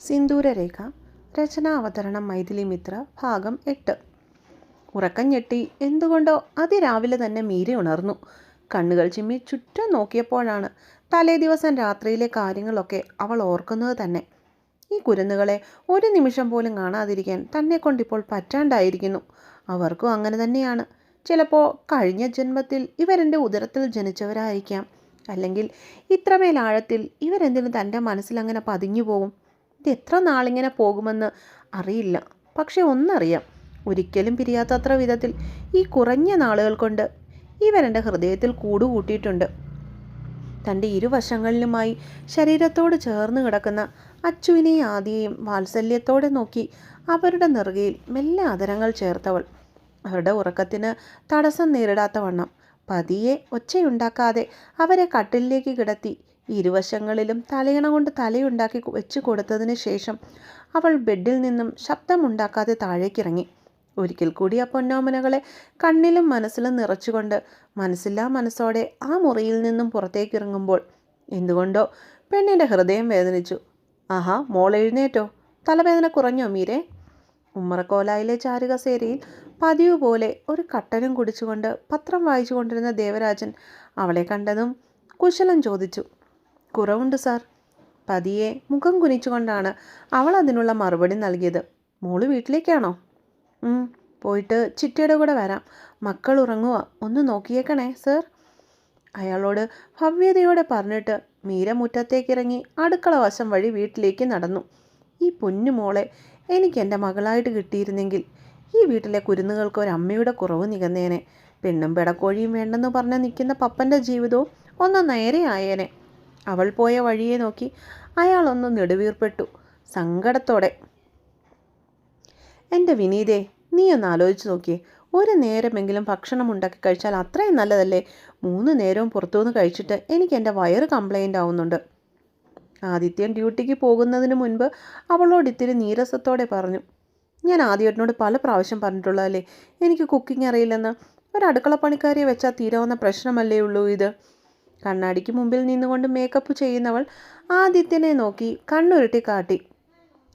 സിന്ദൂരരേഖ രചനാവതരണം മൈഥിലി മിത്ര ഭാഗം എട്ട്. ഉറക്കം ഞെട്ടി എന്തുകൊണ്ടോ അതിരാവിലെ തന്നെ മീര ഉണർന്നു. കണ്ണുകൾ ചിമ്മി ചുറ്റും നോക്കിയപ്പോഴാണ് തലേ ദിവസം രാത്രിയിലെ കാര്യങ്ങളൊക്കെ അവൾ ഓർക്കുന്നത് തന്നെ. ഈ കുരുന്നുകളെ ഒരു നിമിഷം പോലും കാണാതിരിക്കാൻ തന്നെ കൊണ്ടിപ്പോൾ പറ്റാണ്ടായിരിക്കുന്നു. അവർക്കും അങ്ങനെ തന്നെയാണ്. ചിലപ്പോൾ കഴിഞ്ഞ ജന്മത്തിൽ ഇവരെന്റെ ഉദരത്തിൽ ജനിച്ചവരായിരിക്കാം. അല്ലെങ്കിൽ ഇത്രമേൽ ആഴത്തിൽ ഇവരെന്തിനും തന്റെ മനസ്സിൽ അങ്ങനെ പതിഞ്ഞു പോകും ഇത് എത്ര നാളിങ്ങനെ പോകുമെന്ന് അറിയില്ല. പക്ഷെ ഒന്നറിയാം. ഒരിക്കലും പിരിയാത്തത്ര വിധത്തിൽ ഈ കുറഞ്ഞ നാളുകൾ കൊണ്ട് ഇവരെന്റെ ഹൃദയത്തിൽ കൂടുകൂട്ടിയിട്ടുണ്ട്. തന്റെ ഇരുവശങ്ങളിലുമായി ശരീരത്തോട് ചേർന്ന് കിടക്കുന്ന അച്ചുവിനെയും ആദിയെയും വാത്സല്യത്തോടെ നോക്കി അവരുടെ നെറുകയിൽ മെല്ലെ ആദരങ്ങൾ ചേർത്തവൾ. അവരുടെ ഉറക്കത്തിന് തടസ്സം നേരിടാത്ത വണ്ണം പതിയെ ഒച്ചയുണ്ടാക്കാതെ അവരെ കട്ടിലേക്ക് കിടത്തി ഇരുവശങ്ങളിലും തലയണ കൊണ്ട് തലയുണ്ടാക്കി വെച്ച് കൊടുത്തതിന് ശേഷം അവൾ ബെഡിൽ നിന്നും ശബ്ദമുണ്ടാക്കാതെ താഴേക്കിറങ്ങി. ഒരിക്കൽ കൂടി ആ പൊന്നോമനകളെ കണ്ണിലും മനസ്സിലും നിറച്ചുകൊണ്ട് മനസ്സില്ലാ മനസ്സോടെ ആ മുറിയിൽ നിന്നും പുറത്തേക്കിറങ്ങുമ്പോൾ എന്തുകൊണ്ടോ പെണ്ണിന്റെ ഹൃദയം വേദനിച്ചു. ആഹാ മോൾ എഴുന്നേറ്റോ? തലവേദന കുറഞ്ഞോ മീരെ? ഉമ്മറക്കോലായിലെ ചാരുകസേരയിൽ പതിവ് പോലെ ഒരു കട്ടനും കുടിച്ചുകൊണ്ട് പത്രം വായിച്ചു കൊണ്ടിരുന്ന ദേവരാജൻ അവളെ കണ്ടതും കുശലം ചോദിച്ചു. കുറവുണ്ട് സാർ. പതിയെ മുഖം കുനിച്ചുകൊണ്ടാണ് അവൾ അതിനുള്ള മറുപടി നൽകിയത്. മോൾ വീട്ടിലേക്കാണോ? പോയിട്ട് ചിറ്റയുടെ കൂടെ വരാം. മക്കൾ ഉറങ്ങുക ഒന്ന് നോക്കിയേക്കണേ സർ. അയാളോട് ഭവ്യതയോടെ പറഞ്ഞിട്ട് മീര മുറ്റത്തേക്കിറങ്ങി അടുക്കള വശം വഴി വീട്ടിലേക്ക് നടന്നു. ഈ പൊന്നു മോളെ എനിക്ക് എന്റെ മകളായിട്ട് കിട്ടിയിരുന്നെങ്കിൽ ഈ വീട്ടിലെ കുരുന്നുകൾക്ക് ഒരു അമ്മയുടെ കുറവ് നികന്നേനെ. പെണ്ണും പെടക്കോഴിയും വേണ്ടെന്ന് പറഞ്ഞ് നിൽക്കുന്ന പപ്പന്റെ ജീവിതവും ഒന്ന് നേരെ ആയേനെ അവൾ പോയ വഴിയെ നോക്കി അയാളൊന്ന് നെടുവീർപ്പെട്ടു. സങ്കടത്തോടെ എന്റെ വിനീതേ നീ ഒന്ന് ആലോചിച്ച് നോക്കിയേ. ഒരു നേരമെങ്കിലും ഭക്ഷണം ഉണ്ടാക്കി കഴിച്ചാൽ അത്രയും നല്ലതല്ലേ? മൂന്ന് നേരവും പുറത്തുനിന്ന് കഴിച്ചിട്ട് എനിക്ക് എന്റെ വയറ് കംപ്ലൈന്റ് ആവുന്നുണ്ട്. ആദിത്യൻ ഡ്യൂട്ടിക്ക് പോകുന്നതിന് മുൻപ് അവളോട് ഇത്തിരി നീരസത്തോടെ പറഞ്ഞു. ഞാൻ ആദ്യേട്ടനോട് പല പ്രാവശ്യം പറഞ്ഞിട്ടുള്ളതല്ലേ? എനിക്ക് കുക്കിംഗ് അറിയില്ലെന്ന്. ഒരു അടുക്കള പണിക്കാരിയെ വെച്ചാൽ തീരാവുന്ന പ്രശ്നമല്ലേ ഉള്ളൂ ഇത്. കണ്ണാടിക്ക് മുമ്പിൽ നിന്നുകൊണ്ട് മേക്കപ്പ് ചെയ്യുന്നവൾ ആദിത്യനെ നോക്കി കണ്ണുരുട്ടി കാട്ടി.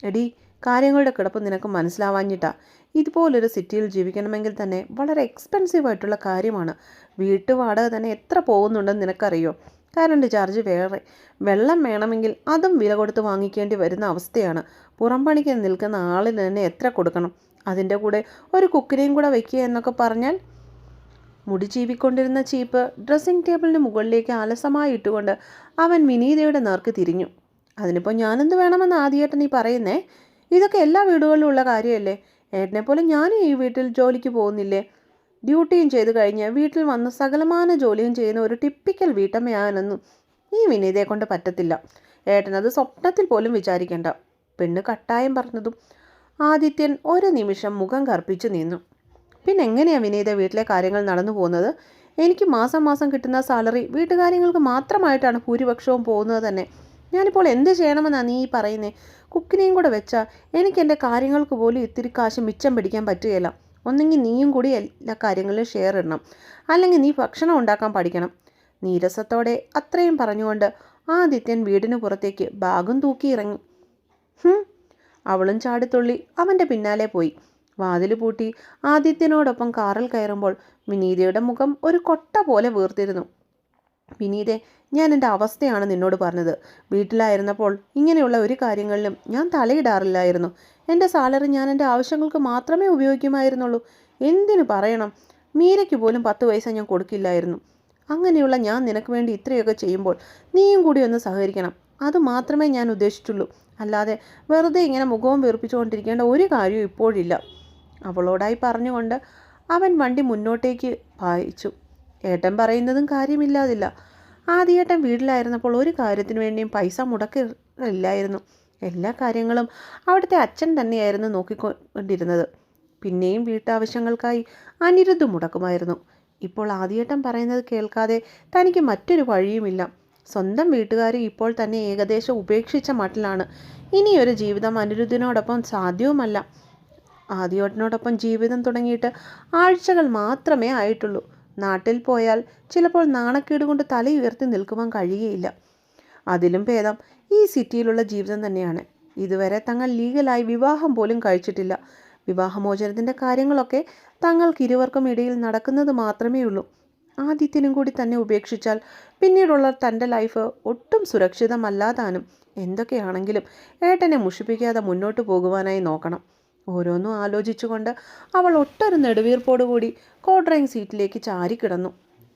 എടി കാര്യങ്ങളുടെ കിടപ്പ് നിനക്ക് മനസ്സിലാവാഞ്ഞിട്ടാ. ഇതുപോലൊരു സിറ്റിയിൽ ജീവിക്കണമെങ്കിൽ തന്നെ വളരെ എക്സ്പെൻസീവ് ആയിട്ടുള്ള കാര്യമാണ്. വീട്ടുവാടക തന്നെ എത്ര പോകുന്നുണ്ടെന്ന് നിനക്കറിയോ? കറണ്ട് ചാർജ് വേറെ. വെള്ളം വേണമെങ്കിൽ അതും വില കൊടുത്ത് വാങ്ങിക്കേണ്ടി വരുന്ന അവസ്ഥയാണ്. പുറം പണിക്ക് നിൽക്കുന്ന ആളിന് തന്നെ എത്ര കൊടുക്കണം? അതിന്റെ കൂടെ ഒരു കുക്കിനെയും കൂടെ വയ്ക്കുക എന്നൊക്കെ പറഞ്ഞാൽ മുടി ചീവിക്കൊണ്ടിരുന്ന ചീപ്പ് ഡ്രസ്സിംഗ് ടേബിളിന് മുകളിലേക്ക് ആലസമായി ഇട്ടുകൊണ്ട് അവൻ വിനീതയുടെ നേർക്ക് തിരിഞ്ഞു. അതിനിപ്പോൾ ഞാനെന്ത് വേണമെന്ന് ആദ്യമായിട്ട് നീ പറയുന്നേ? ഇതൊക്കെ എല്ലാ വീടുകളിലും ഉള്ള കാര്യമല്ലേ? ഏട്ടനെ പോലെ ഞാനും ഈ വീട്ടിൽ ജോലിക്ക് പോകുന്നില്ലേ? ഡ്യൂട്ടിയും ചെയ്ത് കഴിഞ്ഞ് വീട്ടിൽ വന്ന് സകലമാന ജോലിയും ചെയ്യുന്ന ഒരു ടിപ്പിക്കൽ വീട്ടമ്മയാണെന്നും ഈ വിനീതയെ കൊണ്ട് പറ്റത്തില്ല. ഏട്ടനത് സ്വപ്നത്തിൽ പോലും വിചാരിക്കേണ്ട. പെണ്ണ് കട്ടായം പറഞ്ഞതും ആദിത്യൻ ഒരു നിമിഷം മുഖം കർപ്പിച്ചു നിന്നു. പിന്നെ എങ്ങനെയാണ് വിനീത വീട്ടിലെ കാര്യങ്ങൾ നടന്നു പോകുന്നത്? എനിക്ക് മാസം മാസം കിട്ടുന്ന സാലറി വീട്ടുകാര്യങ്ങൾക്ക് മാത്രമായിട്ടാണ് ഭൂരിപക്ഷവും പോകുന്നത് തന്നെ. ഞാനിപ്പോൾ എന്ത് ചെയ്യണമെന്നാണ് നീ ഈ പറയുന്നേ? കുക്കിനെയും കൂടെ വെച്ചാൽ എനിക്ക് എന്റെ കാര്യങ്ങൾക്ക് പോലും ഇത്തിരി കാശ് മിച്ചം പിടിക്കാൻ പറ്റുകയില്ല. ഒന്നെങ്കിൽ നീയും കൂടി എല്ലാ കാര്യങ്ങളിലും ഷെയർ ഇടണം. അല്ലെങ്കിൽ നീ ഭക്ഷണം ഉണ്ടാക്കാൻ പഠിക്കണം. നീരസത്തോടെ അത്രയും പറഞ്ഞുകൊണ്ട് ആദിത്യൻ വീടിന് പുറത്തേക്ക് ബാഗും തൂക്കി ഇറങ്ങി. അവളും ചാടിത്തുള്ളി അവന്റെ പിന്നാലെ പോയി. വാതിൽ പൂട്ടി ആദിത്യനോടൊപ്പം കാറിൽ കയറുമ്പോൾ വിനീതയുടെ മുഖം ഒരു കൊട്ട പോലെ വീർത്തിരുന്നു. വിനീതെ ഞാൻ എന്റെ അവസ്ഥയാണ് നിന്നോട് പറഞ്ഞത്. വീട്ടിലായിരുന്നപ്പോൾ ഇങ്ങനെയുള്ള ഒരു കാര്യങ്ങളിലും ഞാൻ തലയിടാറില്ലായിരുന്നു. എന്റെ സാലറി ഞാൻ എന്റെ ആവശ്യങ്ങൾക്ക് മാത്രമേ ഉപയോഗിക്കുമായിരുന്നുള്ളൂ. എന്തിനു പറയണം? മീരയ്ക്ക് പോലും പത്ത് പൈസ ഞാൻ കൊടുക്കില്ലായിരുന്നു. അങ്ങനെയുള്ള ഞാൻ നിനക്ക് വേണ്ടി ഇത്രയൊക്കെ ചെയ്യുമ്പോൾ നീയും കൂടി ഒന്ന് സഹകരിക്കണം. അത് മാത്രമേ ഞാൻ ഉദ്ദേശിച്ചുള്ളൂ. അല്ലാതെ വെറുതെ ഇങ്ങനെ മുഖവും വീർപ്പിച്ചുകൊണ്ടിരിക്കേണ്ട ഒരു കാര്യവും ഇപ്പോഴില്ല. അവളോടായി പറഞ്ഞുകൊണ്ട് അവൻ വണ്ടി മുന്നോട്ടേക്ക് വായിച്ചു ഏട്ടൻ പറയുന്നതും കാര്യമില്ലാതില്ല. ആദ്യേട്ടൻ വീട്ടിലായിരുന്നപ്പോൾ ഒരു കാര്യത്തിന് വേണ്ടിയും പൈസ മുടക്കില്ലായിരുന്നു. എല്ലാ കാര്യങ്ങളും അവിടുത്തെ അച്ഛൻ തന്നെയായിരുന്നു നോക്കിക്കൊണ്ടിരുന്നത്. പിന്നെയും വീട്ടാവശ്യങ്ങൾക്കായി അനിരുദ്ധ മുടക്കുമായിരുന്നു. ഇപ്പോൾ ആദ്യേട്ടൻ പറയുന്നത് കേൾക്കാതെ തനിക്ക് മറ്റൊരു വഴിയുമില്ല. സ്വന്തം വീട്ടുകാരെ ഇപ്പോൾ തന്നെ ഏകദേശം ഉപേക്ഷിച്ച മട്ടിലാണ്. ഇനിയൊരു ജീവിതം അനിരുദ്ധിനോടൊപ്പം സാധ്യവുമല്ല. ആദ്യോട്ടനോടൊപ്പം ജീവിതം തുടങ്ങിയിട്ട് ആഴ്ചകൾ മാത്രമേ ആയിട്ടുള്ളൂ. നാട്ടിൽ പോയാൽ ചിലപ്പോൾ നാണക്കേട് കൊണ്ട് തലയുയർത്തി നിൽക്കുവാൻ കഴിയുകയില്ല അതിലും ഭേദം ഈ സിറ്റിയിലുള്ള ജീവിതം തന്നെയാണ്. ഇതുവരെ തങ്ങൾ ലീഗലായി വിവാഹം പോലും കഴിച്ചിട്ടില്ല. വിവാഹമോചനത്തിന്റെ കാര്യങ്ങളൊക്കെ തങ്ങൾക്ക് ഇരുവർക്കും ഇടയിൽ നടക്കുന്നത് മാത്രമേ ഉള്ളൂ. ആദിത്യനും കൂടി തന്നെ ഉപേക്ഷിച്ചാൽ പിന്നീടുള്ള തന്റെ ലൈഫ് ഒട്ടും സുരക്ഷിതമല്ലാതാനും എന്തൊക്കെയാണെങ്കിലും ഏട്ടനെ മുഷിപ്പിക്കാതെ മുന്നോട്ട് പോകുവാനായി നോക്കണം. ഓരോന്നും ആലോചിച്ചുകൊണ്ട് അവൾ ഒട്ടൊരു നെടുവീർപ്പോടുകൂടി കോഡ്രൈങ് സീറ്റിലേക്ക് ചാരിക്കിടന്നു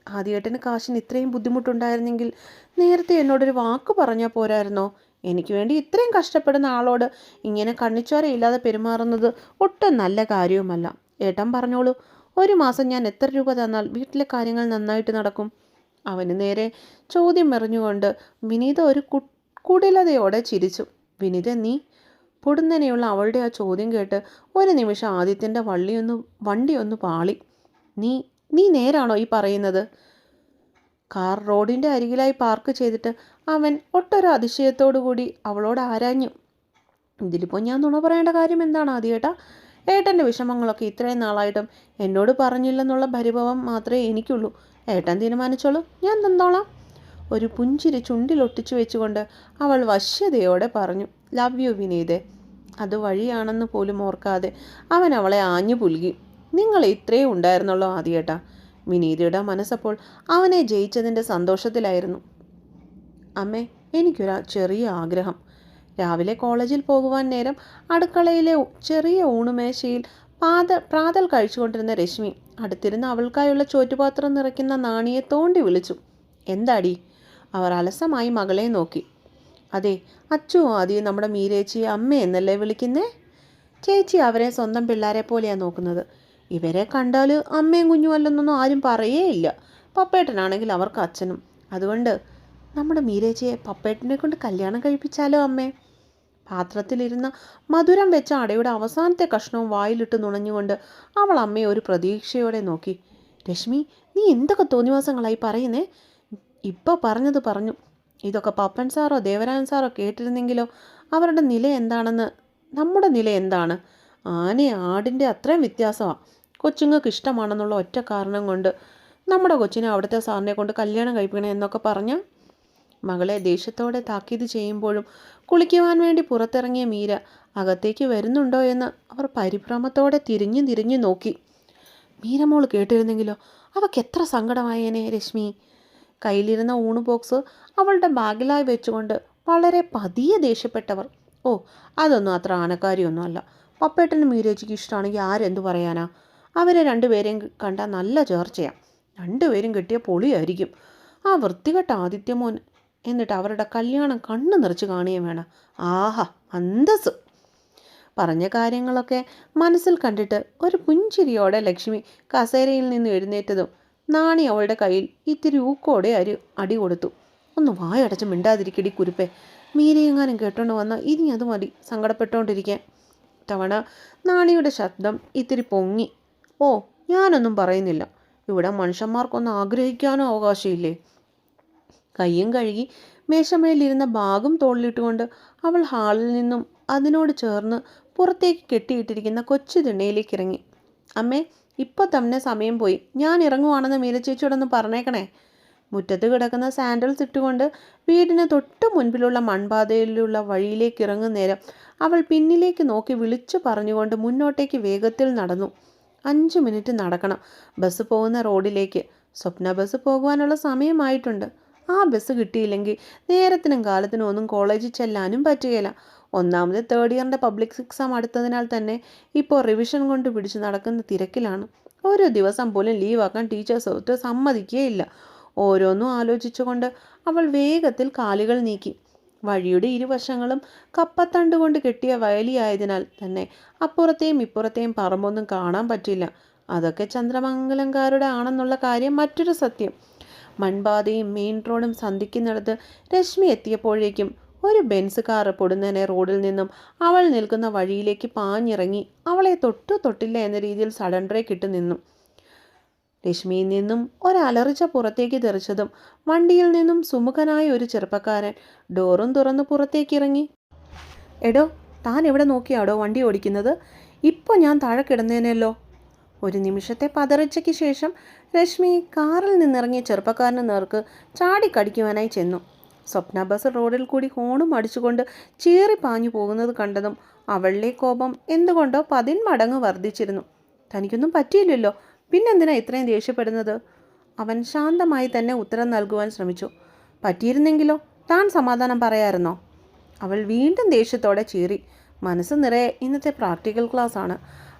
ആദ്യേട്ടന് കാശിന് ഇത്രയും ബുദ്ധിമുട്ടുണ്ടായിരുന്നെങ്കിൽ നേരത്തെ എന്നോടൊരു വാക്ക് പറഞ്ഞാൽ പോരായിരുന്നോ? എനിക്ക് വേണ്ടി ഇത്രയും കഷ്ടപ്പെടുന്ന ആളോട് ഇങ്ങനെ കണ്ണിച്ചോരയില്ലാതെ പെരുമാറുന്നത് ഒട്ടും നല്ല കാര്യവുമല്ല. ഏട്ടൻ പറഞ്ഞോളൂ ഒരു മാസം ഞാൻ എത്ര രൂപ തന്നാൽ വീട്ടിലെ കാര്യങ്ങൾ നന്നായിട്ട് നടക്കും? അവന് നേരെ ചോദ്യം എറിഞ്ഞുകൊണ്ട് വിനീത ഒരു കുടിലതയോടെ ചിരിച്ചു. വിനീത നീ പൊടുന്നനെയുള്ള അവളുടെ ആ ചോദ്യം കേട്ട് ഒരു നിമിഷം ആദിത്യന്റെ വള്ളിയൊന്ന് വണ്ടിയൊന്ന് പാളി. നീ നീ നേരാണോ ഈ പറയുന്നത്? കാർ റോഡിന്റെ അരികിലായി പാർക്ക് ചെയ്തിട്ട് അവൻ ഒട്ടൊരു അതിശയത്തോടു കൂടി അവളോട് ആരാഞ്ഞു. ഇതിലിപ്പോൾ ഞാൻ നുണ പറയേണ്ട കാര്യം എന്താണ് ആദ്യേട്ടാ? ഏട്ടന്റെ വിഷമങ്ങളൊക്കെ ഇത്രയും നാളായിട്ടും എന്നോട് പറഞ്ഞില്ലെന്നുള്ള പരിഭവം മാത്രമേ എനിക്കുള്ളൂ. ഏട്ടൻ തീരുമാനിച്ചോളൂ. ഞാൻ തന്നോളാം ഒരു പുഞ്ചിരി ചുണ്ടിലൊട്ടിച്ചു വെച്ചുകൊണ്ട് അവൾ വശ്യതയോടെ പറഞ്ഞു ലവ് യു വിനീതേ. അത് വഴിയാണെന്ന് പോലും ഓർക്കാതെ അവൻ അവളെ ആഞ്ഞു പുലുകി നിങ്ങൾ ഇത്രയേ ഉണ്ടായിരുന്നുള്ളൂ ആദ്യേട്ടാ വിനീതയുടെ മനസ്സപ്പോൾ അവനെ ജയിച്ചതിന്റെ സന്തോഷത്തിലായിരുന്നു. അമ്മേ എനിക്കൊരു ചെറിയ ആഗ്രഹം. രാവിലെ കോളേജിൽ പോകുവാൻ നേരം അടുക്കളയിലെ ചെറിയ ഊണുമേശയിൽ പാത പ്രാതൽ കഴിച്ചുകൊണ്ടിരുന്ന രശ്മി അടുത്തിരുന്ന് അവൾക്കായുള്ള ചോറ്റുപാത്രം നിറയ്ക്കുന്ന നാണിയെ തോണ്ടി വിളിച്ചു. എന്താടി? അവർ അലസമായി മകളെ നോക്കി. അതെ അച്ചു ആദ്യം നമ്മുടെ മീരേച്ചി അമ്മ എന്നല്ലേ വിളിക്കുന്നേ? ചേച്ചി അവരെ സ്വന്തം പിള്ളേരെ പോലെയാണ് നോക്കുന്നത്. ഇവരെ കണ്ടാൽ അമ്മയും കുഞ്ഞു അല്ലെന്നൊന്നും ആരും പറയേയില്ല പപ്പേട്ടനാണെങ്കിൽ അവർക്ക് അച്ഛനും. അതുകൊണ്ട് നമ്മുടെ മീരേച്ചിയെ പപ്പേട്ടനെ കൊണ്ട് കല്യാണം കഴിപ്പിച്ചാലോ അമ്മേ? പാത്രത്തിലിരുന്ന മധുരം വെച്ച അടയുടെ അവസാനത്തെ കഷ്ണവും വായിലിട്ട് നുണഞ്ഞുകൊണ്ട് അവൾ അമ്മയെ ഒരു പ്രതീക്ഷയോടെ നോക്കി. രശ്മി നീ എന്തൊക്കെ തോന്നിവാസങ്ങളായി പറയുന്നേ? ഇപ്പോൾ പറഞ്ഞത് പറഞ്ഞു. ഇതൊക്കെ പപ്പൻ സാറോ ദേവരാജൻ സാറോ കേട്ടിരുന്നെങ്കിലോ അവരുടെ നില എന്താണെന്ന് നമ്മുടെ നില എന്താണ്? ആന ആടിന്റെ അത്രയും വ്യത്യാസമാണ് കൊച്ചുങ്ങൾക്ക് ഇഷ്ടമാണെന്നുള്ള ഒറ്റ കാരണം കൊണ്ട് നമ്മുടെ കൊച്ചിനെ അവിടുത്തെ സാറിനെ കൊണ്ട് കല്യാണം കഴിപ്പിക്കണം എന്നൊക്കെ പറഞ്ഞ മകളെ ദേഷ്യത്തോടെ താക്കീത് ചെയ്യുമ്പോഴും കുളിക്കുവാൻ വേണ്ടി പുറത്തിറങ്ങിയ മീര അകത്തേക്ക് വരുന്നുണ്ടോ എന്ന് അവർ പരിഭ്രമത്തോടെ തിരിഞ്ഞു തിരിഞ്ഞു നോക്കി. മീരമോൾ കേട്ടിരുന്നെങ്കിലോ? അവക്ക് എത്ര സങ്കടമായേനെ രശ്മി? കയ്യിലിരുന്ന ഊണ് ബോക്സ് അവളുടെ ബാഗിലായി വെച്ചുകൊണ്ട് വളരെ പതിയെ ദേഷ്യപ്പെട്ടവർ. ഓ അതൊന്നും അത്ര ആനക്കാരിയൊന്നുമല്ല. പപ്പേട്ടനും മീരേച്ചിക്ക് ഇഷ്ടമാണെങ്കിൽ ആരെന്തു പറയാനാ? അവരെ രണ്ടുപേരെയും കണ്ടാൽ നല്ല ചേർച്ചയാണ് രണ്ടുപേരും കിട്ടിയ പൊളിയായിരിക്കും. ആ വൃത്തികെട്ട ആദിത്യമോൻ എന്നിട്ട് അവരുടെ കല്യാണം കണ്ണു നിറച്ച് കാണുകയും വേണം. ആഹാ അന്തസ് പറഞ്ഞ കാര്യങ്ങളൊക്കെ മനസ്സിൽ കണ്ടിട്ട് ഒരു പുഞ്ചിരിയോടെ ലക്ഷ്മി കസേരയിൽ നിന്ന് എഴുന്നേറ്റതും നാണി അവളുടെ കയ്യിൽ ഇത്തിരി ഊക്കോടെ അരി അടി കൊടുത്തു. ഒന്ന് വായടച്ച് മിണ്ടാതിരിക്കടി കുരുപ്പേ. മീരയെങ്ങാനും കേട്ടോണ്ട് വന്നാൽ ഇനി അത് മതി സങ്കടപ്പെട്ടുകൊണ്ടിരിക്കാൻ. തവണ നാണിയുടെ ശബ്ദം ഇത്തിരി പൊങ്ങി. ഓ ഞാനൊന്നും പറയുന്നില്ല. ഇവിടെ മനുഷ്യന്മാർക്കൊന്നും ആഗ്രഹിക്കാനോ അവകാശമില്ലേ? കയ്യും കഴുകി മേശമേലിരുന്ന ബാഗും തോളിലിട്ടുകൊണ്ട് അവൾ ഹാളിൽ നിന്നും അതിനോട് ചേർന്ന് പുറത്തേക്ക് കെട്ടിയിട്ടിരിക്കുന്ന കൊച്ചു തിണ്ണയിലേക്ക് ഇറങ്ങി. അമ്മേ ഇപ്പോൾ തന്നെ സമയം പോയി. ഞാൻ ഇറങ്ങുവാണെന്ന് മീനച്ചേച്ചിയോടൊന്ന് പറഞ്ഞേക്കണേ. മുറ്റത്ത് കിടക്കുന്ന സാൻഡൽസ് ഇട്ടുകൊണ്ട് വീടിന് തൊട്ട് മുൻപിലുള്ള മൺപാതയിലുള്ള വഴിയിലേക്ക് ഇറങ്ങുന്നേരം അവൾ പിന്നിലേക്ക് നോക്കി വിളിച്ചു പറഞ്ഞുകൊണ്ട് മുന്നോട്ടേക്ക് വേഗത്തിൽ നടന്നു. അഞ്ച് മിനിറ്റ് നടക്കണം. ബസ് പോകുന്ന റോഡിലേക്ക്. സ്വപ്ന ബസ് പോകുവാനുള്ള സമയമായിട്ടുണ്ട്. ആ ബസ് കിട്ടിയില്ലെങ്കിൽ നേരത്തിനും കാലത്തിനും ഒന്നും കോളേജിൽ ചെല്ലാനും പറ്റുകയില്ല. ഒന്നാമത് തേർഡ് ഇയറിന്റെ പബ്ലിക് എക്സാം അടുത്തതിനാൽ തന്നെ ഇപ്പോൾ റിവിഷൻ കൊണ്ട് പിടിച്ച് നടക്കുന്ന തിരക്കിലാണ്. ഓരോ ദിവസം പോലും ലീവാക്കാൻ ടീച്ചേഴ്സ് ഒത്ത് സമ്മതിക്കുകയില്ല. ഓരോന്നും ആലോചിച്ചുകൊണ്ട് അവൾ വേഗത്തിൽ കാലുകൾ നീക്കി. വഴിയുടെ ഇരുവശങ്ങളും കപ്പത്തണ്ട് കൊണ്ട് കെട്ടിയ വയലിയായതിനാൽ തന്നെ അപ്പുറത്തെയും ഇപ്പുറത്തെയും പറമ്പൊന്നും കാണാൻ പറ്റില്ല. അതൊക്കെ ചന്ദ്രമംഗലംകാരുടെ ആണെന്നുള്ള കാര്യം മറ്റൊരു സത്യം. മൺപാതയും മെയിൻ റോഡും സന്ധിക്കുന്നിടത്ത് രശ്മി എത്തിയപ്പോഴേക്കും ഒരു ബെൻസ് കാറ് പൊടുന്നനെ റോഡിൽ നിന്നും അവൾ നിൽക്കുന്ന വഴിയിലേക്ക് പാഞ്ഞിറങ്ങി അവളെ തൊട്ടു തൊട്ടില്ല എന്ന രീതിയിൽ സഡൻ ഇട്ട് നിന്നു. രശ്മിയിൽ നിന്നും ഒരലറിച്ച പുറത്തേക്ക് തെറിച്ചതും വണ്ടിയിൽ നിന്നും സുമുഖനായ ഒരു ചെറുപ്പക്കാരൻ ഡോറും തുറന്ന് പുറത്തേക്ക് ഇറങ്ങി. എടോ താൻ എവിടെ നോക്കിയാടോ വണ്ടി ഓടിക്കുന്നത്? ഇപ്പോൾ ഞാൻ താഴെ കിടന്നേനല്ലോ. ഒരു നിമിഷത്തെ പതറിച്ചയ്ക്ക് ശേഷം രശ്മി കാറിൽ നിന്നിറങ്ങിയ ചെറുപ്പക്കാരന് നേർക്ക് ചാടിക്കടിക്കുവാനായി ചെന്നു. സ്വപ്ന ബസ് റോഡിൽ കൂടി ഹോണും അടിച്ചുകൊണ്ട് ചീറി പാഞ്ഞു പോകുന്നത് കണ്ടതും അവളിലെ കോപം എന്തുകൊണ്ടോ പതിന്മടങ്ങ് വർദ്ധിച്ചിരുന്നു. തനിക്കൊന്നും പറ്റിയില്ലല്ലോ. പിന്നെന്തിനാ ഇത്രയും ദേഷ്യപ്പെടുന്നത്? അവൻ ശാന്തമായി തന്നെ ഉത്തരം നൽകുവാൻ ശ്രമിച്ചു. പറ്റിയിരുന്നെങ്കിലോ? താൻ സമാധാനം പറയാമായിരുന്നോ അവൾ വീണ്ടും ദേഷ്യത്തോടെ ചീറി. മനസ്സ് നിറയെ ഇന്നത്തെ പ്രാക്ടിക്കൽ ക്ലാസ് ആണ്.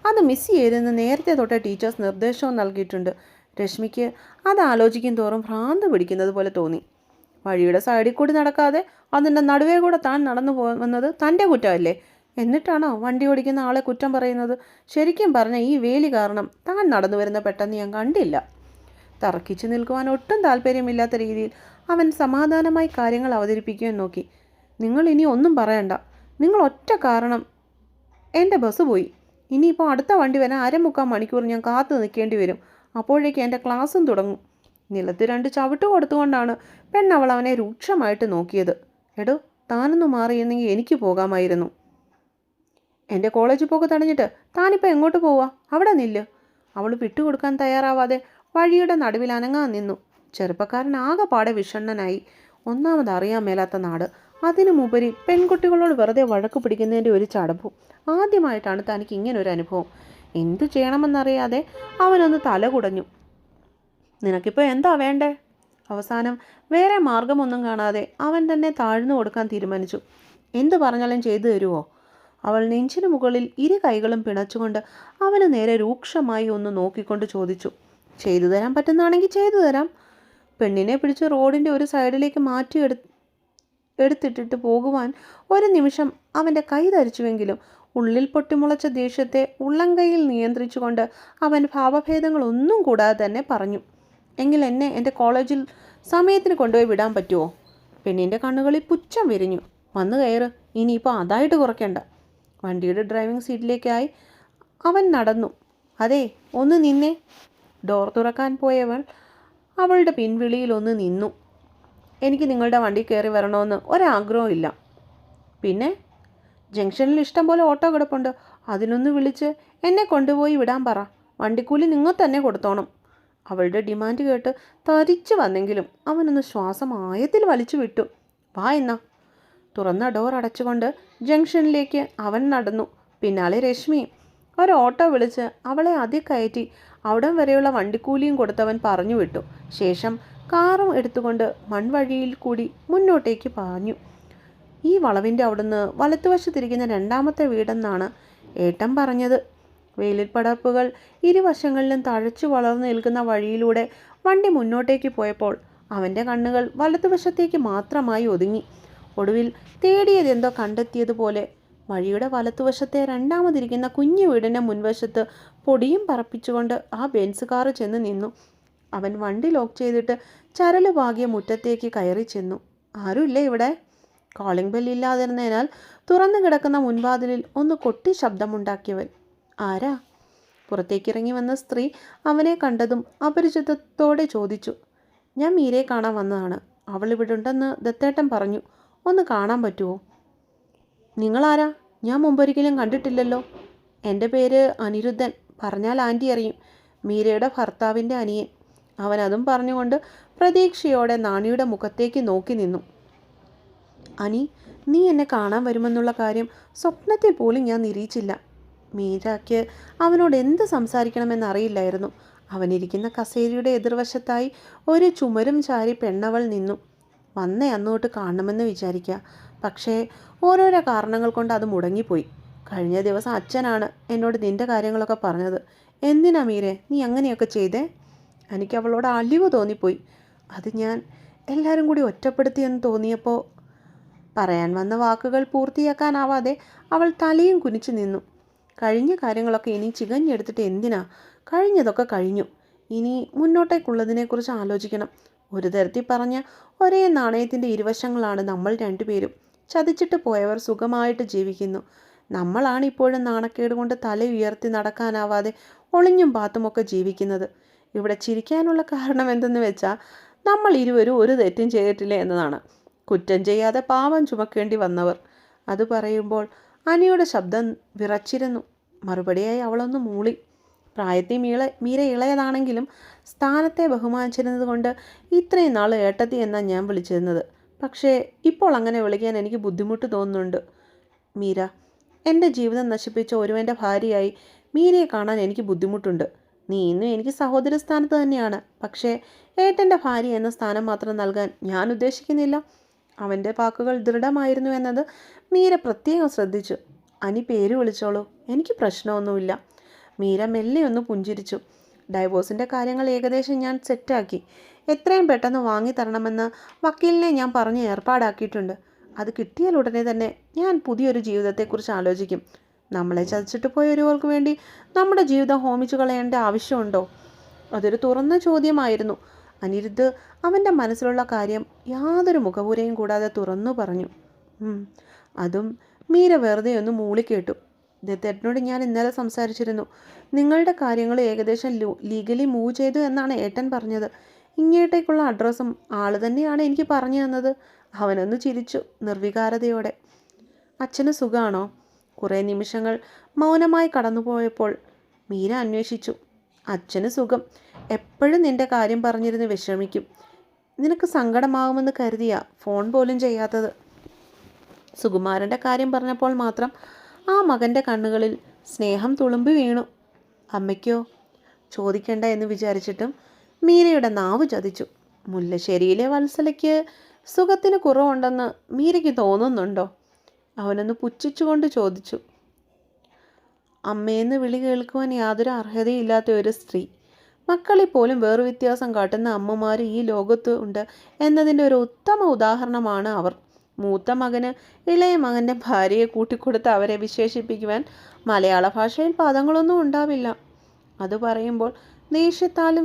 അത് മിസ് ചെയ്തെന്ന് നേരത്തെ തൊട്ട് ടീച്ചേഴ്സ് നിർദ്ദേശവും നൽകിയിട്ടുണ്ട്. രശ്മിക്ക് അത് ആലോചിക്കും തോറും ഭ്രാന്ത് പിടിക്കുന്നത് പോലെ തോന്നി. വഴിയുടെ സൈഡിൽ കൂടി നടക്കാതെ അതിന്റെ നടുവേ കൂടെ താൻ നടന്നു പോകുന്നത് തന്റെ കുറ്റമല്ലേ? എന്നിട്ടാണോ വണ്ടി ഓടിക്കുന്ന ആളെ കുറ്റം പറയുന്നത്? ശരിക്കും പറഞ്ഞ ഈ വേലി കാരണം താൻ നടന്നു വരുന്ന പെട്ടെന്ന് ഞാൻ കണ്ടില്ല. തർക്കിച്ചു നിൽക്കുവാൻ ഒട്ടും താല്പര്യമില്ലാത്ത രീതിയിൽ അവൻ സമാധാനമായി കാര്യങ്ങൾ അവതരിപ്പിക്കുകയും നോക്കി. നിങ്ങൾ ഇനി ഒന്നും പറയണ്ട. നിങ്ങൾ ഒറ്റ കാരണം. എന്റെ ബസ് പോയി. ഇനിയിപ്പോൾ അടുത്ത വണ്ടി വരാൻ അരമുക്കാൽ മണിക്കൂർ ഞാൻ കാത്തു നിൽക്കേണ്ടി വരും. അപ്പോഴേക്കും എന്റെ ക്ലാസ്സും തുടങ്ങും. നിലത്ത് രണ്ട് ചവിട്ട് കൊടുത്തുകൊണ്ടാണ് പെണ്ണവൾ അവനെ രൂക്ഷമായിട്ട് നോക്കിയത്. എടോ താനൊന്ന് മാറിയെന്നെങ്കിൽ എനിക്ക് പോകാമായിരുന്നു. എന്റെ കോളേജിൽ പോക്ക് തടഞ്ഞിട്ട് താനിപ്പോൾ എങ്ങോട്ട് പോവാ? അവിടെ നില്ല്. അവൾ വിട്ടുകൊടുക്കാൻ തയ്യാറാവാതെ വഴിയുടെ നടുവിൽ അനങ്ങാൻ നിന്നു. ചെറുപ്പക്കാരൻ ആകെപ്പാടെ വിഷണ്ണനായി. ഒന്നാമത് അറിയാൻ മേലാത്ത നാട്. അതിനുമുപരി പെൺകുട്ടികളോട് വെറുതെ വഴക്ക് പിടിക്കുന്നതിന്റെ ഒരു ചടപ്പും ആദ്യമായിട്ടാണ് തനിക്ക് ഇങ്ങനെ ഒരു അനുഭവം. എന്തു ചെയ്യണമെന്നറിയാതെ അവനൊന്ന് തല കുടഞ്ഞു നിനക്കിപ്പോൾ എന്താ വേണ്ടേ? അവസാനം വേറെ മാർഗമൊന്നും കാണാതെ അവൻ തന്നെ താഴ്ന്നു കൊടുക്കാൻ തീരുമാനിച്ചു. എന്തു പറഞ്ഞാലും ചെയ്തു തരുമോ അവൾ നെഞ്ചിനു മുകളിൽ ഇരു കൈകളും പിണച്ചുകൊണ്ട് അവന് നേരെ രൂക്ഷമായി ഒന്ന് നോക്കിക്കൊണ്ട് ചോദിച്ചു ചെയ്തു തരാൻ പറ്റുന്നതാണെങ്കിൽ ചെയ്തു തരാം. പെണ്ണിനെ പിടിച്ച് റോഡിന്റെ ഒരു സൈഡിലേക്ക് മാറ്റി എടു എടുത്തിട്ടിട്ട് പോകുവാൻ ഒരു നിമിഷം അവന്റെ കൈ ധരിച്ചുവെങ്കിലും ഉള്ളിൽ പൊട്ടിമുളച്ച ദേഷ്യത്തെ ഉള്ളംകൈയിൽ നിയന്ത്രിച്ചുകൊണ്ട് അവൻ ഭാവഭേദങ്ങളൊന്നും കൂടാതെ തന്നെ പറഞ്ഞു എങ്കിൽ എന്നെ എന്റെ കോളേജിൽ സമയത്തിന് കൊണ്ടുപോയി വിടാൻ പറ്റുമോ പെണ്ണിന്റെ കണ്ണുകളിൽ പുച്ഛം വിരിഞ്ഞു. വന്നു കയറ്. ഇനിയിപ്പോൾ അതായിട്ട് കുറയ്ക്കണ്ട. വണ്ടിയുടെ ഡ്രൈവിംഗ് സീറ്റിലേക്കായി അവൻ നടന്നു. അതെ ഒന്ന് നിന്നേ. ഡോർ തുറക്കാൻ പോയവൾ അവളുടെ പിൻവിളിയിൽ ഒന്ന് നിന്നു. എനിക്ക് നിങ്ങളുടെ വണ്ടി കയറി വരണമെന്ന് ഒരാഗ്രഹവും ഇല്ല. പിന്നെ? ജംഗ്ഷനിൽ ഇഷ്ടം പോലെ ഓട്ടോ കിടപ്പുണ്ട്. അതിനൊന്ന് വിളിച്ച് എന്നെ കൊണ്ടുപോയി വിടാൻ പറ. വണ്ടിക്കൂലി നിങ്ങൾ തന്നെ കൊടുത്തോണം. അവളുടെ ഡിമാൻഡ് കേട്ട് തരിച്ചു വന്നെങ്കിലും അവനൊന്ന് ശ്വാസം ആയത്തിൽ വലിച്ചു വിട്ടു. വാ എന്നാ. തുറന്ന ഡോർ അടച്ചുകൊണ്ട് ജംഗ്ഷനിലേക്ക് അവൻ നടന്നു. പിന്നാലെ രശ്മിയും ഒരു ഓട്ടോ വിളിച്ച് അവളെ അതി കയറ്റി അവിടം വരെയുള്ള വണ്ടിക്കൂലിയും കൊടുത്തവൻ പറഞ്ഞു വിട്ടു. ശേഷം കാറും എടുത്തുകൊണ്ട് മൺവഴിയിൽ കൂടി മുന്നോട്ടേക്ക് പാഞ്ഞു. ഈ വളവിന്റെ അവിടുന്ന് വലത്തുവശത്തിരിക്കുന്ന രണ്ടാമത്തെ വീടെന്നാണ് ഏട്ടൻ പറഞ്ഞത്. വെയിലിൽ പടർപ്പുകൾ ഇരുവശങ്ങളിലും തഴച്ചു വളർന്നു നിൽക്കുന്ന വഴിയിലൂടെ വണ്ടി മുന്നോട്ടേക്ക് പോയപ്പോൾ അവന്റെ കണ്ണുകൾ വലതുവശത്തേക്ക് മാത്രമായി ഒതുങ്ങി. ഒടുവിൽ തേടിയതെന്തോ കണ്ടെത്തിയതുപോലെ വഴിയുടെ വലത്തുവശത്തെ രണ്ടാമതിരിക്കുന്ന കുഞ്ഞു വീടിന്റെ മുൻവശത്ത് പൊടിയും പറപ്പിച്ചുകൊണ്ട് ആ ബെൻസ് കാറ് ചെന്ന് നിന്നു. അവൻ വണ്ടി ലോക്ക് ചെയ്തിട്ട് ചരൽ പാകിയ മുറ്റത്തേക്ക് കയറി ചെന്നു. ആരുമില്ലേ ഇവിടെ? കോളിംഗ് ബെല്ലില്ലാതിരുന്നതിനാൽ തുറന്നു കിടക്കുന്ന മുൻവാതിലിൽ ഒന്ന് കൊട്ടി ശബ്ദമുണ്ടാക്കിയവൻ. ആരാ? പുറത്തേക്കിറങ്ങി വന്ന സ്ത്രീ അവനെ കണ്ടതും അപരിചിതത്തോടെ ചോദിച്ചു. ഞാൻ മീരയെ കാണാൻ വന്നതാണ്. അവൾ ഇവിടെ ഉണ്ടെന്ന് ദത്തേട്ടൻ പറഞ്ഞു. ഒന്ന് കാണാൻ പറ്റുമോ നിങ്ങളാരാ? ഞാൻ മുമ്പൊരിക്കലും കണ്ടിട്ടില്ലല്ലോ. എന്റെ പേര് അനിരുദ്ധൻ. പറഞ്ഞാൽ ആന്റി അറിയും. മീരയുടെ ഭർത്താവിന്റെ അനിയൻ. അവൻ അതും പറഞ്ഞുകൊണ്ട് പ്രതീക്ഷയോടെ നാണിയുടെ മുഖത്തേക്ക് നോക്കി നിന്നു. അനി നീ എന്നെ കാണാൻ വരുമെന്നുള്ള കാര്യം സ്വപ്നത്തിൽ പോലും ഞാൻ നിരീക്ഷിച്ചില്ല മീരയ്ക്ക് അവനോട് എന്ത് സംസാരിക്കണമെന്നറിയില്ലായിരുന്നു അവനിരിക്കുന്ന കസേരയുടെ എതിർവശത്തായി ഒരു ചുമരും ചാരി പെണ്ണവൾ നിന്നു. വന്നേ അന്നോട്ട് കാണണമെന്ന് വിചാരിക്കുക പക്ഷേ ഓരോരോ കാരണങ്ങൾ കൊണ്ട് അത് മുടങ്ങിപ്പോയി. കഴിഞ്ഞ ദിവസം അച്ഛനാണ് എന്നോട് നിന്റെ കാര്യങ്ങളൊക്കെ പറഞ്ഞത്. എന്തിനാ മീരെ നീ അങ്ങനെയൊക്കെ ചെയ്തേ? എനിക്ക് അവളോട് അലിവ് തോന്നിപ്പോയി. അത് ഞാൻ എല്ലാവരും കൂടി ഒറ്റപ്പെടുത്തിയെന്ന് തോന്നിയപ്പോൾ പറയാൻ വന്ന വാക്കുകൾ പൂർത്തിയാക്കാനാവാതെ അവൾ തലയും കുനിച്ചു നിന്നു. കഴിഞ്ഞ കാര്യങ്ങളൊക്കെ ഇനി ചികഞ്ഞെടുത്തിട്ട് എന്തിനാ? കഴിഞ്ഞതൊക്കെ കഴിഞ്ഞു. ഇനി മുന്നോട്ടേക്കുള്ളതിനെക്കുറിച്ച് ആലോചിക്കണം. ഒരു തരത്തിൽ പറഞ്ഞ ഒരേ നാണയത്തിന്റെ ഇരുവശങ്ങളാണ് നമ്മൾ രണ്ടുപേരും. ചതിച്ചിട്ട് പോയവർ സുഖമായിട്ട് ജീവിക്കുന്നു. നമ്മളാണ് ഇപ്പോഴും നാണക്കേട് കൊണ്ട് തല ഉയർത്തി നടക്കാനാവാതെ ഒളിഞ്ഞും പാത്തുമൊക്കെ ജീവിക്കുന്നത്. ഇവിടെ ചിരിക്കാനുള്ള കാരണം എന്തെന്ന് വെച്ചാൽ നമ്മൾ ഇരുവരും ഒരു തെറ്റും ചെയ്തിട്ടില്ല എന്നതാണ്. കുറ്റം ചെയ്യാതെ പാവം ചുമക്കേണ്ടി വന്നവർ. അത് പറയുമ്പോൾ അനിയുടെ ശബ്ദം വിറച്ചിരുന്നു. മറുപടിയായി അവളൊന്ന് മൂളി. പ്രായത്തെ മീള മീര ഇളയതാണെങ്കിലും സ്ഥാനത്തെ ബഹുമാനിച്ചിരുന്നത് കൊണ്ട് ഇത്രയും നാൾ ഏട്ടത്തി എന്നാണ് ഞാൻ വിളിച്ചിരുന്നത്. പക്ഷേ ഇപ്പോൾ അങ്ങനെ വിളിക്കാൻ എനിക്ക് ബുദ്ധിമുട്ട് തോന്നുന്നുണ്ട്. മീര എന്റെ ജീവിതം നശിപ്പിച്ച ഒരുവന്റെ ഭാര്യയായി മീരയെ കാണാൻ എനിക്ക് ബുദ്ധിമുട്ടുണ്ട്. നീ ഇന്നും എനിക്ക് സഹോദര സ്ഥാനത്ത് തന്നെയാണ്. പക്ഷേ ഏട്ടന്റെ ഭാര്യ എന്ന സ്ഥാനം മാത്രം നൽകാൻ ഞാൻ ഉദ്ദേശിക്കുന്നില്ല. അവന്റെ വാക്കുകൾ ദൃഢമായിരുന്നു എന്നത് മീര പ്രത്യേകം ശ്രദ്ധിച്ചു. അനി പേര് വിളിച്ചോളൂ. എനിക്ക് പ്രശ്നമൊന്നുമില്ല. മീര മെല്ലെ ഒന്ന് പുഞ്ചിരിച്ചു. ഡൈവോഴ്സിന്റെ കാര്യങ്ങൾ ഏകദേശം ഞാൻ സെറ്റാക്കി. എത്രയും പെട്ടെന്ന് വാങ്ങി തരണമെന്ന് വക്കീലിനെ ഞാൻ പറഞ്ഞ് ഏർപ്പാടാക്കിയിട്ടുണ്ട്. അത് കിട്ടിയാൽ ഉടനെ തന്നെ ഞാൻ പുതിയൊരു ജീവിതത്തെക്കുറിച്ച് ആലോചിക്കും. നമ്മളെ ചതിച്ചിട്ട് പോയ ഒരുവർക്ക് വേണ്ടി നമ്മുടെ ജീവിതം ഹോമിച്ചു കളയേണ്ട ആവശ്യമുണ്ടോ? അതൊരു തുറന്ന ചോദ്യമായിരുന്നു. അനിരുദ്ധ് അവന്റെ മനസ്സിലുള്ള കാര്യം യാതൊരു മുഖപൂരയും കൂടാതെ തുറന്നു പറഞ്ഞു. അതും മീര വെറുതെ ഒന്ന് മൂളി കേട്ടു ദത്തേട്ടനോട് ഞാൻ ഇന്നലെ സംസാരിച്ചിരുന്നു. നിങ്ങളുടെ കാര്യങ്ങൾ ഏകദേശം ലീഗലി മൂവ് ചെയ്തു എന്നാണ് ഏട്ടൻ പറഞ്ഞത്. ഇങ്ങോട്ടേക്കുള്ള അഡ്രസ്സും ആൾ തന്നെയാണ് എനിക്ക് പറഞ്ഞു തന്നത്. അവനൊന്ന് ചിരിച്ചു നിർവികാരതയോടെ. അച്ഛന് സുഖമാണോ കുറേ നിമിഷങ്ങൾ മൗനമായി കടന്നുപോയപ്പോൾ മീര അന്വേഷിച്ചു. അച്ഛന് സുഖം. എപ്പോഴും നിന്റെ കാര്യം പറഞ്ഞിരുന്ന് വിഷമിക്കും. നിനക്ക് സങ്കടമാകുമെന്ന് കരുതിയ ഫോൺ പോലും ചെയ്യാത്തത്. സുകുമാരന്റെ കാര്യം പറഞ്ഞപ്പോൾ മാത്രം ആ മകന്റെ കണ്ണുകളിൽ സ്നേഹം തുളുമ്പി വീണു. അമ്മയ്ക്കോ? ചോദിക്കണ്ട എന്ന് വിചാരിച്ചിട്ടും മീരയുടെ നാവ് ചതിച്ചു. മുല്ലശ്ശേരിയിലെ വത്സലയ്ക്ക് സുഖത്തിന് കുറവുണ്ടെന്ന് മീരയ്ക്ക് തോന്നുന്നുണ്ടോ? അവനൊന്ന് പുച്ഛിച്ചുകൊണ്ട് ചോദിച്ചു. അമ്മയെന്ന് വിളി കേൾക്കുവാൻ യാതൊരു അർഹതയില്ലാത്ത ഒരു സ്ത്രീ. മക്കളിൽ പോലും വേറു വ്യത്യാസം കാട്ടുന്ന അമ്മമാർ ഈ ലോകത്ത് ഉണ്ട് എന്നതിന്റെ ഒരു ഉത്തമ ഉദാഹരണമാണ് അവർ. മൂത്ത മകന് ഇളയ മകന്റെ ഭാര്യയെ കൂട്ടിക്കൊടുത്ത് അവരെ വിശേഷിപ്പിക്കുവാൻ മലയാള ഭാഷയിൽ പദങ്ങളൊന്നും ഉണ്ടാവില്ല. അത് പറയുമ്പോൾ ദേഷ്യത്താലും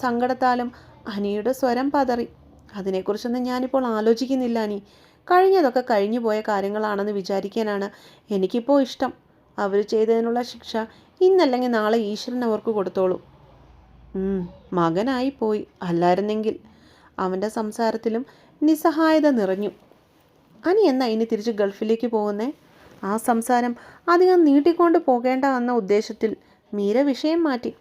സങ്കടത്താലും അനിയുടെ സ്വരം പതറി. അതിനെക്കുറിച്ചൊന്നും ഞാനിപ്പോൾ ആലോചിക്കുന്നില്ല അനി. കഴിഞ്ഞതൊക്കെ കഴിഞ്ഞു പോയ കാര്യങ്ങളാണെന്ന് വിചാരിക്കാനാണ് എനിക്കിപ്പോൾ ഇഷ്ടം. അവർ ചെയ്തതിനുള്ള ശിക്ഷ ഇന്നല്ലെങ്കിൽ നാളെ ഈശ്വരൻ അവർക്ക് കൊടുത്തോളൂ. മകനായി പോയി. അല്ലായിരുന്നെങ്കിൽ അവന്റെ സംസാരത്തിലും നിസ്സഹായത നിറഞ്ഞു. അനി എന്നാ ഇനി തിരിച്ച് ഗൾഫിലേക്ക് പോകുന്നേ? ആ സംസാരം അധികം നീട്ടിക്കൊണ്ട് പോകേണ്ട എന്ന ഉദ്ദേശത്തിൽ മീര വിഷയം മാറ്റി.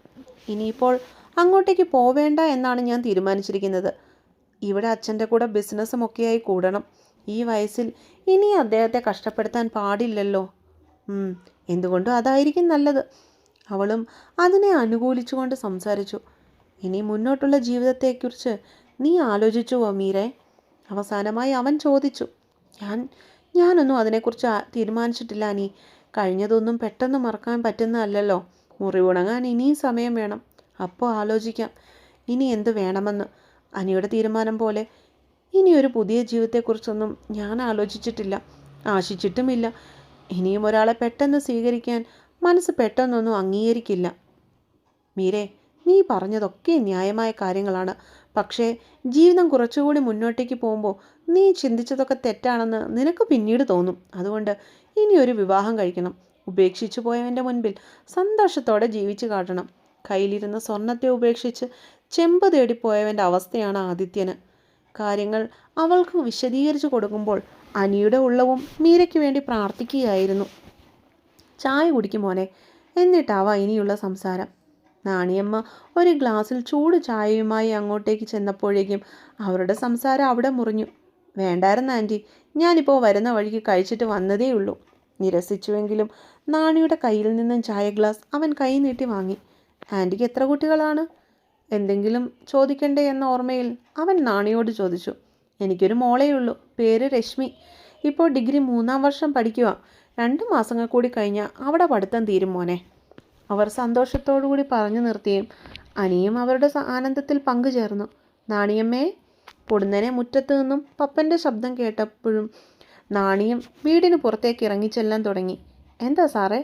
ഇനിയിപ്പോൾ അങ്ങോട്ടേക്ക് പോവേണ്ട എന്നാണ് ഞാൻ തീരുമാനിച്ചിരിക്കുന്നത്. ഇവിടെ അച്ഛന്റെ കൂടെ ബിസിനസ്സും ഒക്കെയായി കൂടണം. ഈ വയസ്സിൽ ഇനി അദ്ദേഹത്തെ കഷ്ടപ്പെടുത്താൻ പാടില്ലല്ലോ. എന്തുകൊണ്ടും അതായിരിക്കും നല്ലത്. അവളും അതിനെ അനുകൂലിച്ചുകൊണ്ട് സംസാരിച്ചു. ഇനി മുന്നോട്ടുള്ള ജീവിതത്തെക്കുറിച്ച് നീ ആലോചിച്ചുവോ മീരെ? അവസാനമായി അവൻ ചോദിച്ചു. ഞാൻ ഞാനൊന്നും അതിനെക്കുറിച്ച് തീരുമാനിച്ചിട്ടില്ല നീ കഴിഞ്ഞതൊന്നും പെട്ടെന്ന് മറക്കാൻ പറ്റുന്നതല്ലല്ലോ. മുറിവുണങ്ങാൻ ഇനിയും സമയം വേണം. അപ്പോൾ ആലോചിക്കാം. ഇനി എന്ത് വേണമെന്ന്. അനിയുടെ തീരുമാനം പോലെ. ഇനി ഒരു പുതിയ ജീവിതത്തെക്കുറിച്ചൊന്നും ഞാൻ ആലോചിച്ചിട്ടില്ല. ആശിച്ചിട്ടുമില്ല. ഇനിയും ഒരാളെ പെട്ടെന്ന് സ്വീകരിക്കാൻ മനസ്സ് പെട്ടെന്നൊന്നും അംഗീകരിക്കില്ല. മീരെ നീ പറഞ്ഞതൊക്കെ ന്യായമായ കാര്യങ്ങളാണ്. പക്ഷേ ജീവിതം കുറച്ചുകൂടി മുന്നോട്ടേക്ക് പോകുമ്പോൾ നീ ചിന്തിച്ചതൊക്കെ തെറ്റാണെന്ന് നിനക്ക് പിന്നീട് തോന്നും. അതുകൊണ്ട് ഇനി ഒരു വിവാഹം കഴിക്കണം. ഉപേക്ഷിച്ചു പോയവന്റെ മുൻപിൽ സന്തോഷത്തോടെ ജീവിച്ചു കാട്ടണം. കയ്യിലിരുന്ന സ്വർണത്തെ ഉപേക്ഷിച്ച് ചെമ്പ് തേടിപ്പോയവന്റെ അവസ്ഥയാണ് ആദിത്യന്. കാര്യങ്ങൾ അവൾക്ക് വിശദീകരിച്ചു കൊടുക്കുമ്പോൾ അനിയുടെ ഉള്ളവും മീരയ്ക്ക് വേണ്ടി പ്രാർത്ഥിക്കുകയായിരുന്നു. ചായ കുടിക്കും മോനെ. എന്നിട്ടാവാ ഇനിയുള്ള സംസാരം. നാണിയമ്മ ഒരു ഗ്ലാസ്സിൽ ചൂട് ചായയുമായി അങ്ങോട്ടേക്ക് ചെന്നപ്പോഴേക്കും അവരുടെ സംസാരം അവിടെ മുറിഞ്ഞു. വേണ്ടായിരുന്ന ആന്റി. ഞാനിപ്പോൾ വരുന്ന വഴിക്ക് കഴിച്ചിട്ട് വന്നതേ ഉള്ളൂ. നിരസിച്ചുവെങ്കിലും നാണിയുടെ കയ്യിൽ നിന്നും ചായ ഗ്ലാസ് അവൻ കൈ നീട്ടി വാങ്ങി. ആന്റിക്ക് എത്ര കുട്ടികളാണ്? എന്തെങ്കിലും ചോദിക്കണ്ടേ എന്ന ഓർമ്മയിൽ അവൻ നാണിയോട് ചോദിച്ചു. എനിക്കൊരു മോളേ ഉള്ളൂ. പേര് രശ്മി. ഇപ്പോൾ ഡിഗ്രി മൂന്നാം വർഷം പഠിക്കുക രണ്ട് മാസങ്ങൾ കൂടി കഴിഞ്ഞാൽ അവിടെ പഠിത്തം തീരും മോനെ. അവർ സന്തോഷത്തോടു കൂടി പറഞ്ഞു നിർത്തിയും അനിയും അവരുടെ ആനന്ദത്തിൽ പങ്കുചേർന്നു. നാണിയമ്മേ പൊടുന്നനെ മുറ്റത്ത് നിന്നും പപ്പന്റെ ശബ്ദം കേട്ടപ്പോഴും നാണിയം വീടിന് പുറത്തേക്ക് ഇറങ്ങിച്ചെല്ലാൻ തുടങ്ങി. എന്താ സാറേ?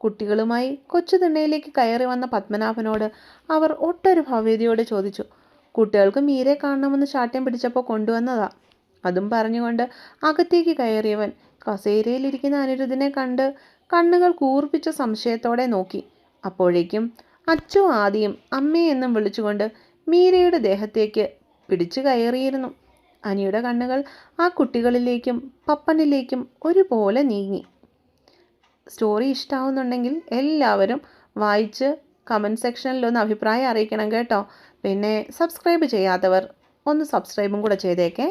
കുട്ടികളുമായി കൊച്ചു തിണ്ണയിലേക്ക് കയറി വന്ന പത്മനാഭനോട് അവർ ഒട്ടൊരു ഭവ്യതയോടെ ചോദിച്ചു. കുട്ടികൾക്ക് മീരെ കാണണമെന്ന് ശാഠ്യം പിടിച്ചപ്പോൾ കൊണ്ടുവന്നതാ. അതും പറഞ്ഞുകൊണ്ട് അകത്തേക്ക് കയറിയവൻ കസേരയിലിരിക്കുന്ന അനിരുദ്ധിനെ കണ്ട് കണ്ണുകൾ കൂർപ്പിച്ച സംശയത്തോടെ നോക്കി. അപ്പോഴേക്കും അച്ചു ആദ്യം അമ്മയെന്നും വിളിച്ചുകൊണ്ട് മീരയുടെ ദേഹത്തേക്ക് പിടിച്ചു കയറിയിരുന്നു. അനിയുടെ കണ്ണുകൾ ആ കുട്ടികളിലേക്കും പപ്പനിലേക്കും ഒരുപോലെ നീങ്ങി. സ്റ്റോറി ഇഷ്ടാവുന്നുണ്ടെങ്കിൽ എല്ലാവരും വായിച്ച് കമന്റ് സെക്ഷനിൽ ഒന്ന് അഭിപ്രായം അറിയിക്കണം കേട്ടോ. പിന്നെ സബ്സ്ക്രൈബ് ചെയ്യാത്തവർ ഒന്ന് സബ്സ്ക്രൈബും കൂടെ ചെയ്തേക്കേ.